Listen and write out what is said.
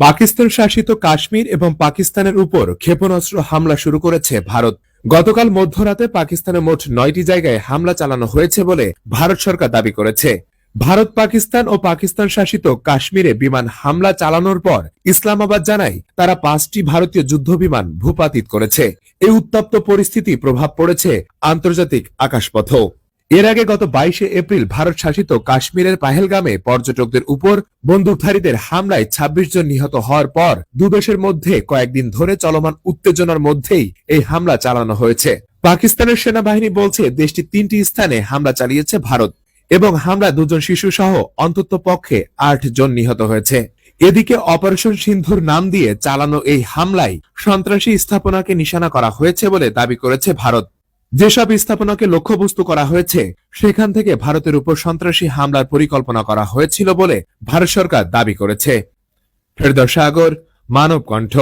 পাকিস্তান শাসিত কাশ্মীর এবং পাকিস্তানের উপর ক্ষেপণাস্ত্র হামলা শুরু করেছে ভারত। গতকাল মধ্যরাতে পাকিস্তানের মোট নয়টি জায়গায় হামলা চালানো হয়েছে বলে ভারত সরকার দাবি করেছে। ভারত, পাকিস্তান ও পাকিস্তান শাসিত কাশ্মীরে বিমান হামলা চালানোর পর ইসলামাবাদ জানায় তারা পাঁচটি ভারতীয় যুদ্ধ বিমান ভূপাতিত করেছে। এই উত্তপ্ত পরিস্থিতি প্রভাব পড়েছে আন্তর্জাতিক আকাশপথেও। এর আগে গত বাইশে এপ্রিল ভারত শাসিত কাশ্মীরের পাহেলগামে পর্যটকদের উপর বন্দুকধারীদের হামলায় ২৬ জন নিহত হওয়ার পর দুদেশের মধ্যে কয়েকদিন ধরে চলমান উত্তেজনার মধ্যেই এই হামলা চালানো হয়েছে। পাকিস্তানের সেনাবাহিনী বলছে দেশটি তিনটি স্থানে হামলা চালিয়েছে ভারত এবং হামলা দুজন শিশু সহ অন্তত পক্ষে আট জন নিহত হয়েছে। এদিকে অপারেশন সিন্ধুর নাম দিয়ে চালানো এই হামলায় সন্ত্রাসী স্থাপনাকে নিশানা করা হয়েছে বলে দাবি করেছে ভারত। যেসব স্থাপনাকে লক্ষ্যবস্তু করা হয়েছে, সেখান থেকে ভারতের উপর সন্ত্রাসী হামলার পরিকল্পনা করা হয়েছিল বলে ভারত সরকার দাবি করেছে। ফেরদৌস সাগর মানব কণ্ঠ